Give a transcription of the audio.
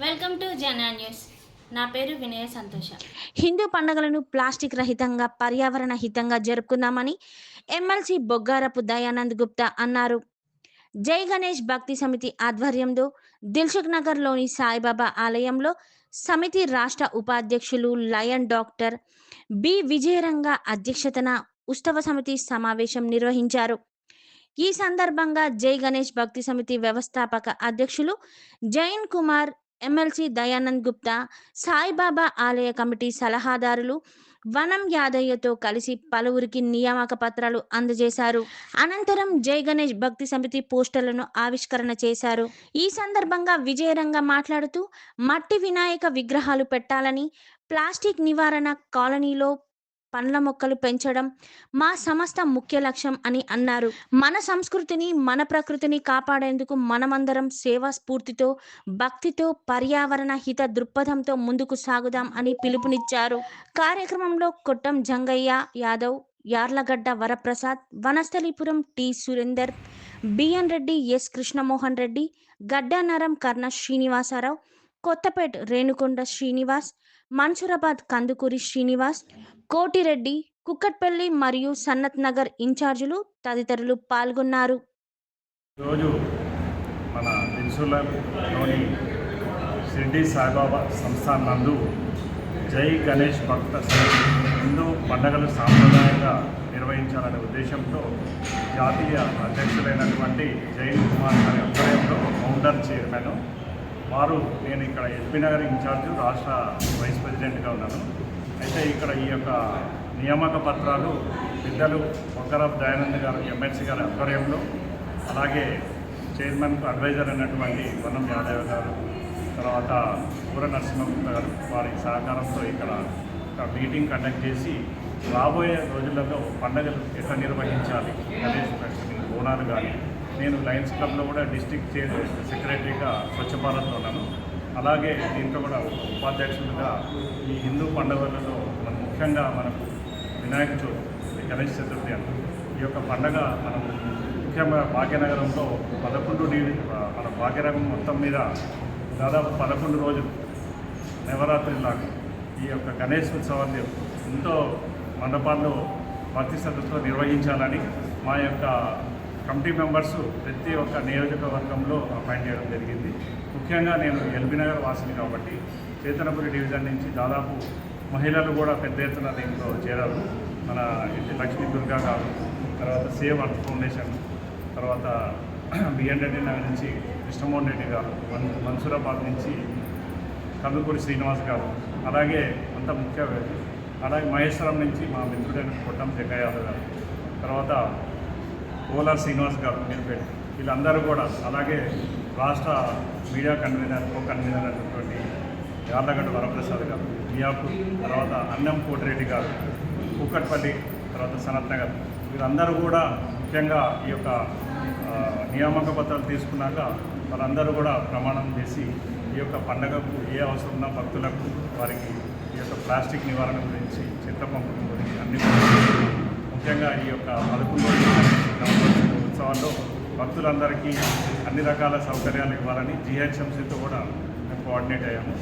Welcome to జనా news. నా పేరు వినయ సంతోష. హిందూ పండుగలను ప్లాస్టిక్ రహితంగా పర్యావరణ హితంగా జరుపుకుందామని M L C Boggarapu Dayanand Gupta అన్నారు. జై గణేష్ భక్తి సమితి ఆధ్వర్యంలో దిల్సుఖ్ నగర్లోని సాయిబాబా ఆలయంలో సమితి రాష్ట్ర ఉపాధ్యక్షులు లయన్ డాక్టర్ బి. విజయరంగ అధ్యక్షతన ఉత్సవ సమితి సమావేశం నిర్వహించారు. ఈ సందర్భంగా జై గణేష్ భక్తి సమితి వ్యవస్థాపక అధ్యక్షులు Jain Kumar M L C Dayanand Gupta Saibaba ఆలయ కమిటీ సలహాదారులు వనం యాదయ్యతో కలిసి పలువురికి నియామక పత్రాలు అందజేశారు. అనంతరం జై గణేష్ భక్తి సమితి పోస్టర్లను ఆవిష్కరణ చేశారు. ఈ సందర్భంగా విజయరంగ మాట్లాడుతూ మట్టి వినాయక విగ్రహాలు పెట్టాలని ప్లాస్టిక్ నివారణ కాలనీలో పండ్ల మొక్కలు పెంచడం మా సంస్థ ముఖ్య లక్ష్యం అని అన్నారు. మన సంస్కృతిని మన ప్రకృతిని కాపాడేందుకు మనమందరం సేవా స్ఫూర్తితో భక్తితో పర్యావరణ హిత దృక్పథంతో ముందుకు సాగుదాం అని పిలుపునిచ్చారు. కార్యక్రమంలో Kottam Jangaiah Yadav Yarlagadda Varaprasad Vanasthalipuram T Surender B N Reddy S Krishnamohan Reddy Gaddanaram Karna Srinivasarao Kothapet Renukonda Srinivas Mansoorabad Kandukuri Srinivas Kotireddy Kukatpally మరియు సన్నత్ నగర్ ఇన్ఛార్జీలు తదితరులు పాల్గొన్నారు. ఈరోజు మన దిల్సులలోని షిర్డీ సాయిబాబా సంస్థాన్ నందు జై గణేష్ భక్త హిందూ పండగలు సాంప్రదాయంగా నిర్వహించాలనే ఉద్దేశంతో జాతీయ అధ్యక్షులైనటువంటి జైన్ కుమార్ గారి ఆధ్వర్యంలో ఫౌండర్ చైర్మన్ వారు నేను ఇక్కడ ఎల్బీ నగర్ ఇన్ఛార్జ్ రాష్ట్ర వైస్ ప్రెసిడెంట్గా ఉన్నాను. అయితే ఇక్కడ ఈ యొక్క నియామక పత్రాలు పెద్దలు మొక్కరఫ్ దయానంద్ గారు ఎమ్మెల్సీ గారి ఆధ్వర్యంలో అలాగే చైర్మన్కు అడ్వైజర్ అయినటువంటి వనం యాదవ్ గారు తర్వాత పూర నరసింహగుప్త గారు వారి సహకారంతో ఇక్కడ మీటింగ్ కండక్ట్ చేసి రాబోయే రోజులలో పండుగలు ఎట్లా నిర్వహించాలి? గణేష్ బోనాలు కానీ నేను లయన్స్ క్లబ్లో కూడా డిస్టిక్ సెక్రటరీగా స్వచ్ఛ భారత్లో ఉన్నాను. అలాగే దీంట్లో కూడా ఉపాధ్యక్షులుగా ఈ హిందూ పండుగలలో మన ముఖ్యంగా మనకు వినాయక చవితి గణేష్ చతుర్థి అంటారు ఈ యొక్క పండగ మనం ముఖ్యంగా భాగ్యనగరంలో పదకొండు మన భాగ్యనగరం మొత్తం మీద దాదాపు పదకొండు రోజులు నవరాత్రిలాగా ఈ యొక్క గణేష్ ఉత్సవాన్ని ఎంతో మండపాల్లో భక్తి శ్రద్ధతో నిర్వహించాలని మా యొక్క కమిటీ మెంబర్స్ ప్రతి ఒక్క నియోజకవర్గంలో అపాయింట్ చేయడం జరిగింది. ముఖ్యంగా నేను ఎల్బీ నగర్ వాసిని కాబట్టి చేతనపురి డివిజన్ నుంచి దాదాపు మహిళలు కూడా పెద్ద ఎత్తున దీంట్లో చేరారు. మన ఇది లక్ష్మీ దుర్గా గారు తర్వాత సేవ్ అర్త్ ఫౌండేషన్ తర్వాత బిఎన్ రెడ్డి నగర్ నుంచి కృష్ణమోహన్ రెడ్డి గారు మన్ మన్సూరాబాద్ నుంచి కందుకూరి శ్రీనివాస్ గారు అలాగే అంత ముఖ్య అలాగే మహేశ్వరం నుంచి మా మిత్రుడైన కొట్టం జగ్గయ్య గారు తర్వాత ఓలా శ్రీనివాస్ గారు నిలబెట్టి వీళ్ళందరూ కూడా అలాగే రాష్ట్ర మీడియా కన్వీనర్ కో కన్వీనర్ అయినటువంటి యార్లగడ్డ వరప్రసాద్ గారు మియాపూర్ తర్వాత అన్నం కోటిరెడ్డి గారు కూకట్పల్లి తర్వాత సనత్ నగర్ వీళ్ళందరూ కూడా ముఖ్యంగా ఈ యొక్క నియామక పత్రాలు తీసుకున్నాక వాళ్ళందరూ కూడా ప్రమాణం చేసి ఈ యొక్క పండగకు ఏ అవసరం ఉన్న భక్తులకు వారికి ఈ యొక్క ప్లాస్టిక్ నివారణ గురించి చెత్త పంపకం గురించి అన్ని ముఖ్యంగా ఈ యొక్క పదకొండు ఉత్సవాల్లో భక్తులందరికీ అన్ని రకాల సౌకర్యాలు ఇవ్వాలని జిహెచ్ఎంసీతో కూడా మేము కోఆర్డినేట్ అయ్యాము.